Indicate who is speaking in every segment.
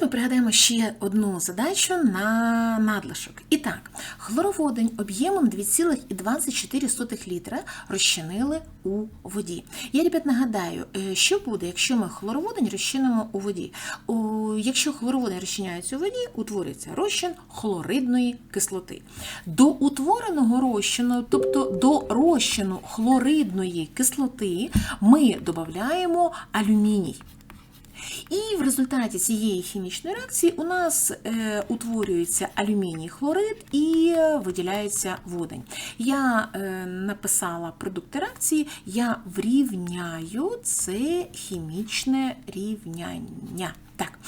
Speaker 1: Тут ми пригадаємо ще одну задачу на надлишок. І так, хлороводень об'ємом 2,24 літра розчинили у воді. Я, ребят, нагадаю, е, що буде, якщо ми хлороводень розчинимо у воді. Якщо хлороводень розчиняється у воді, утворюється розчин хлоридної кислоти. До утвореного розчину, тобто до розчину хлоридної кислоти, ми додаємо алюміній. І в результаті цієї хімічної реакції у нас е, утворюється алюміній хлорид і виділяється водень. Я е, написала продукти реакції, я врівняю це хімічне рівняння. Так.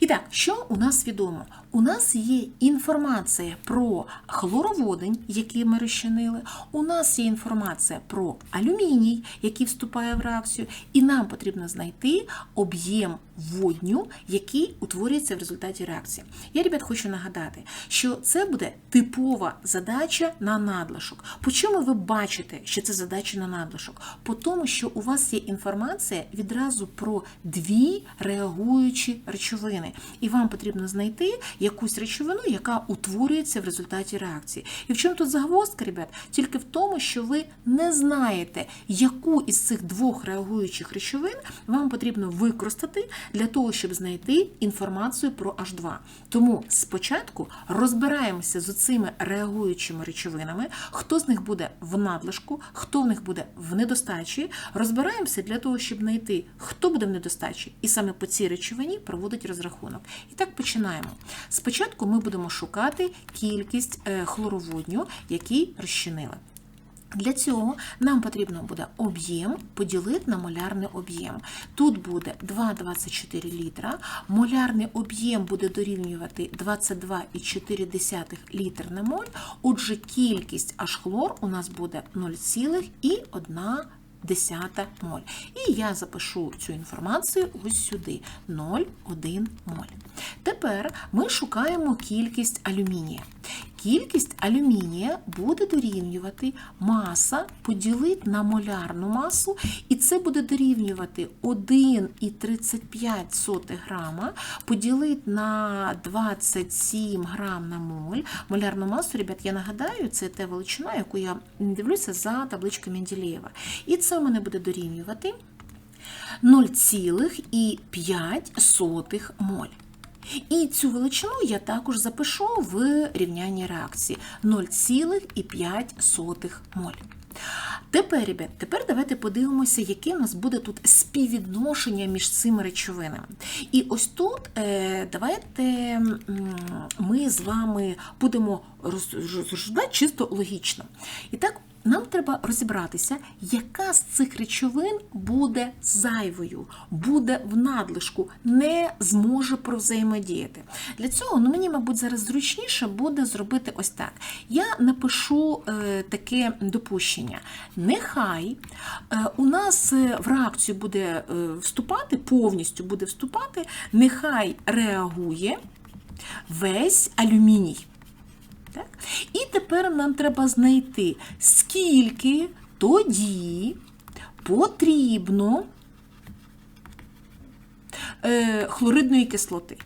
Speaker 1: І так, що у нас відомо? У нас є інформація про хлороводень, який ми розчинили. У нас є інформація про алюміній, який вступає в реакцію, і нам потрібно знайти об'єм водню, який утворюється в результаті реакції. Я, ребят, хочу нагадати, що це буде типова задача на надлишок. По чому ви бачите, що це задача на надлишок? По тому, що у вас є інформація відразу про дві реагуючі речовини, і вам потрібно знайти якусь речовину, яка утворюється в результаті реакції. І в чому тут загвоздка, ребят? Тільки в тому, що ви не знаєте, яку із цих двох реагуючих речовин вам потрібно використати для того, щоб знайти інформацію про H2. Тому спочатку розбираємося з цими реагуючими речовинами, хто з них буде в надлишку, хто в них буде в недостачі. Розбираємося для того, щоб знайти, хто буде в недостачі, і саме по цій речовині проводить розрахунок. І так починаємо. Спочатку ми будемо шукати кількість е, хлороводню, який розчинили. Для цього нам потрібно буде об'єм поділити на молярний об'єм. Тут буде 2,24 літра. Молярний об'єм буде дорівнювати 22,4 літр на моль. Отже, кількість H-хлор у нас буде 0,1 десята моль. І я запишу цю інформацію ось сюди 0,1 моль. Тепер ми шукаємо кількість алюмінія. Кількість алюмінія буде дорівнювати маса поділити на молярну масу, і це буде дорівнювати 1,35 грама поділити на 27 грам на моль. Молярну масу, ребят, я нагадаю, це та величина, яку я дивлюся за табличкою Менделєєва. І це у мене буде дорівнювати 0,5 моль. І цю величину я також запишу в рівнянні реакції 0,5 моль. Тепер, ребят, тепер давайте подивимося, яке у нас буде тут співвідношення між цими речовинами. І ось тут е, давайте ми з вами будемо розсуждати чисто логічно. І так, нам треба розібратися, яка з цих речовин буде зайвою, буде в надлишку, не зможе провзаємодіяти. Для цього ну, мені, мабуть, зараз зручніше буде зробити ось так. Я напишу е, таке допущення. Нехай е, у нас е, в реакцію буде е, вступати, повністю буде вступати, нехай реагує весь алюміній. Так? І тепер нам треба знайти, скільки тоді потрібно е, хлоридної кислоти.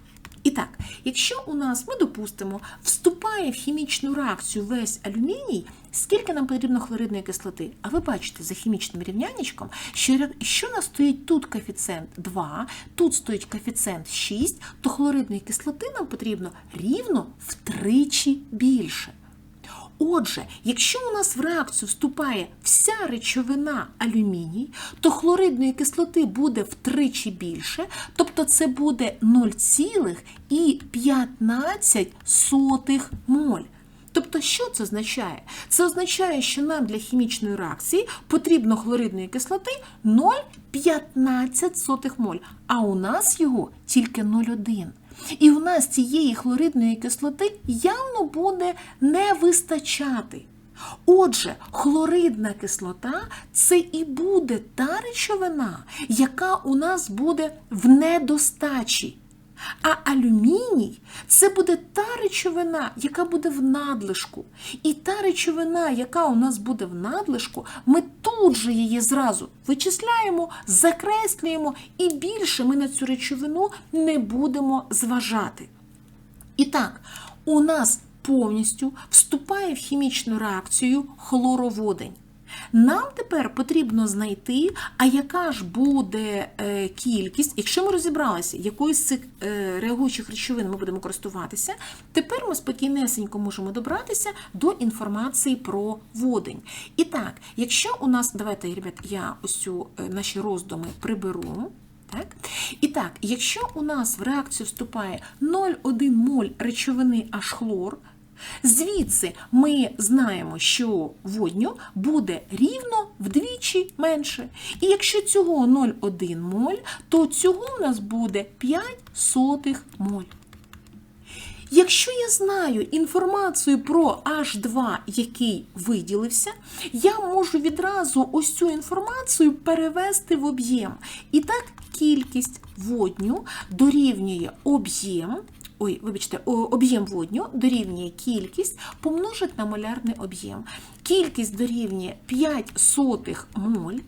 Speaker 1: І так, якщо у нас, ми допустимо, вступає в хімічну реакцію весь алюміній, скільки нам потрібно хлоридної кислоти? А ви бачите за хімічним рівняннячком, що що нас стоїть тут коефіцієнт 2, тут стоїть коефіцієнт 6, то хлоридної кислоти нам потрібно рівно втричі більше. Отже, якщо у нас в реакцію вступає вся речовина алюміній, то хлоридної кислоти буде втричі більше, тобто це буде 0,15 моль. Тобто, що це означає? Це означає, що нам для хімічної реакції потрібно хлоридної кислоти 0,15 моль, а у нас його тільки 0,1. І у нас цієї хлоридної кислоти явно буде не вистачати. Отже, хлоридна кислота це і буде та речовина, яка у нас буде в недостачі. А алюміній це буде та речовина, яка буде в надлишку. І та речовина, яка у нас буде в надлишку, ми тут же її зразу вичисляємо, закреслюємо, і більше ми на цю речовину не будемо зважати. І так, у нас повністю вступає в хімічну реакцію хлороводень. Нам тепер потрібно знайти, а яка ж буде е, кількість, якщо ми розібралися, якою з цих е, реагуючих речовин ми будемо користуватися, тепер ми спокійнесенько можемо добратися до інформації про водень. І так, якщо у нас, давайте, ребят, я ось цю е, наші роздуми приберу. Так? І так, якщо у нас в реакцію вступає 0,1 моль речовини аж хлор, звідси ми знаємо, що водню буде рівно вдвічі менше. І якщо цього 0,1 моль, то цього у нас буде 5 сотих моль. Якщо я знаю інформацію про H2, який виділився, я можу відразу ось цю інформацію перевести в об'єм. І так, кількість водню дорівнює об'єм. Ой, вибачте, об'єм водню дорівнює кількість помножить на молярний об'єм. Кількість дорівнює 5 сотих моль.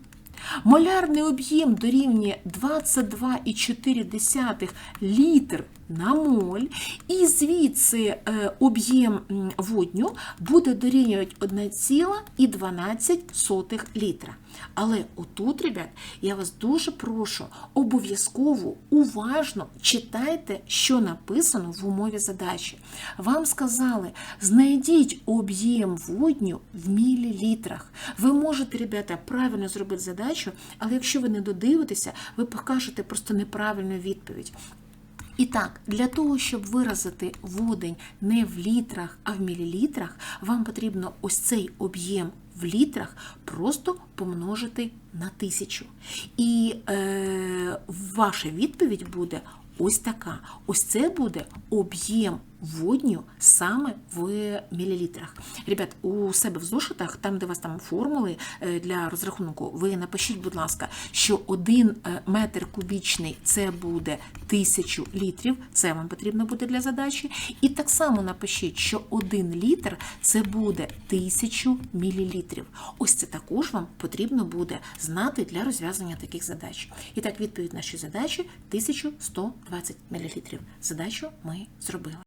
Speaker 1: Молярний об'єм дорівнює 22,4 літр на моль, і звідси е, об'єм водню буде дорівнювати 1,12 літра. Але отут, ребят, я вас дуже прошу, обов'язково уважно читайте, що написано в умові задачі. Вам сказали, знайдіть об'єм водню в мілілітрах. Ви можете, ребята, правильно зробити задачу, але якщо ви не додивитеся, ви покажете просто неправильну відповідь. І так, для того, щоб виразити водень не в літрах, а в мілілітрах, вам потрібно ось цей об'єм в літрах просто помножити на тисячу. І е, ваша відповідь буде ось така. Ось це буде об'єм водню саме в мілілітрах. Ребят, у себе в зошитах, там, де у вас там формули е, для розрахунку, ви напишіть, будь ласка, що один е, метр кубічний це буде тисячу літрів, це вам потрібно буде для задачі. І так само напишіть, що один літр це буде тисячу мілілітрів. Ось це також вам потрібно буде знати для розв'язання таких задач. І так, відповідь нашої задачі 1120 мілілітрів. Задачу ми зробили.